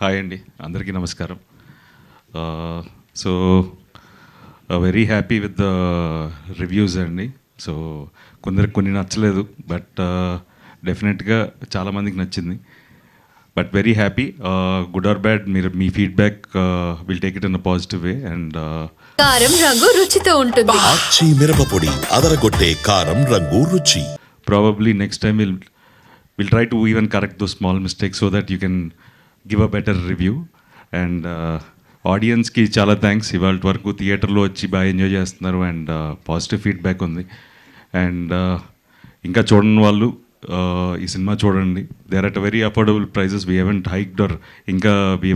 Hi అండి. అందరికీ నమస్కారం. So very happy with the reviews అండి. సో కొందరికి కొన్ని నచ్చలేదు బట్ డెఫినెట్గా చాలామందికి నచ్చింది. But very happy good or bad మీరు మీ feedback will take it in positive way and కారం రంగు రుచితో ఉంటుంది. ఆచి మిరపపొడి అదరగొట్టే కారం రంగు రుచి. Probably next time we'll we'll try to even correct those small mistakes so that you can give a better review and ఆడియన్స్కి చాలా థ్యాంక్స్ ఇవాళ వరకు థియేటర్లో వచ్చి బాగా ఎంజాయ్ చేస్తున్నారు అండ్ పాజిటివ్ ఫీడ్బ్యాక్ ఉంది. అండ్ uh, ఇంకా చూడని వాళ్ళు uh, ఈ సినిమా చూడండి. There at a very affordable prices we haven't hiked or ఇంకా we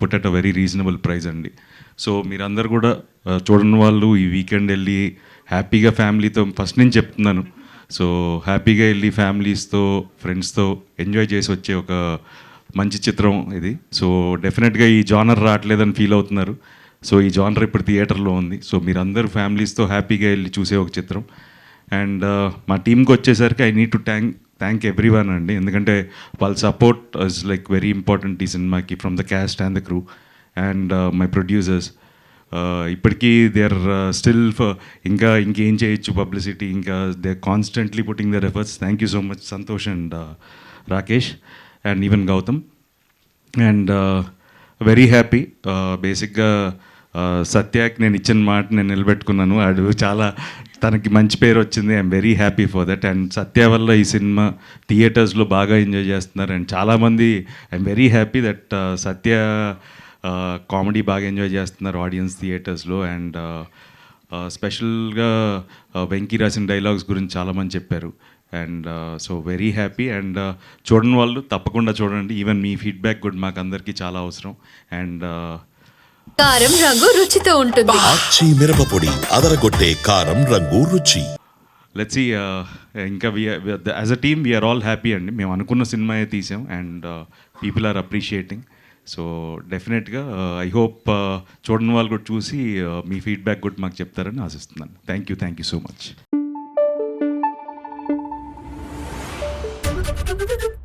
put at a very reasonable price అండి. సో మీరందరూ కూడా uh, చూడని వాళ్ళు ఈ వీకెండ్ వెళ్ళి హ్యాపీగా ఫ్యామిలీతో ఫస్ట్ నేను చెప్తున్నాను. సో హ్యాపీగా వెళ్ళి ఫ్యామిలీస్తో ఫ్రెండ్స్తో ఎంజాయ్ చేసి వచ్చే ఒక మంచి చిత్రం ఇది. సో డెఫినెట్గా ఈ జానర్ రావట్లేదని ఫీల్ అవుతున్నారు. సో ఈ జానర్ ఇప్పుడు థియేటర్లో ఉంది. సో మీరందరూ ఫ్యామిలీస్తో హ్యాపీగా వెళ్ళి చూసే ఒక చిత్రం. అండ్ మా టీంకి వచ్చేసరికి I need to thank thank everyone అండి. ఎందుకంటే వాళ్ళ support is like very important ఈ సినిమాకి from the cast and the crew and my producers. ఇప్పటికీ దే ఆర్ స్టిల్ ఇంకా ఇంకేం చేయొచ్చు పబ్లిసిటీ. ఇంకా they constantly putting their efforts. Thank you so much Santosh and Rakesh. And even Gautam and very happy బేసిక్గా సత్యాకి నేను ఇచ్చిన మాట నేను నిలబెట్టుకున్నాను. ఆడు చాలా తనకి మంచి పేరు వచ్చింది. I'm very happy for that and Satya వల్ల ఈ సినిమా థియేటర్స్లో బాగా ఎంజాయ్ చేస్తున్నారు. అండ్ చాలామంది I'm very happy that Satya comedy బాగా ఎంజాయ్ చేస్తున్నారు ఆడియన్స్ థియేటర్స్లో అండ్ స్పెషల్గా వెంకీ రాసిన డైలాగ్స్ గురించి చాలామంది చెప్పారు. And so very happy and చూడని వాళ్ళు తప్పకుండా చూడండి. ఈవెన్ మీ ఫీడ్బ్యాక్ కూడా మాకు అందరికీ చాలా అవసరం. అండ్ కారం రంగు రుచితో ఉంటుంది. ఆచి మిరపపొడి అదరగొట్టే కారం రంగు రుచి. లెట్స్ ఇంకా as a team we are all happy అండి. మేము అనుకున్న సినిమాయే తీసాం. And people are appreciating so డెఫినెట్గా ఐ హోప్ చూడని వాళ్ళు కూడా చూసి uh, మీ ఫీడ్బ్యాక్ కూడా మాకు చెప్తారని ఆశిస్తున్నాను. Thank you thank you so much Thank you.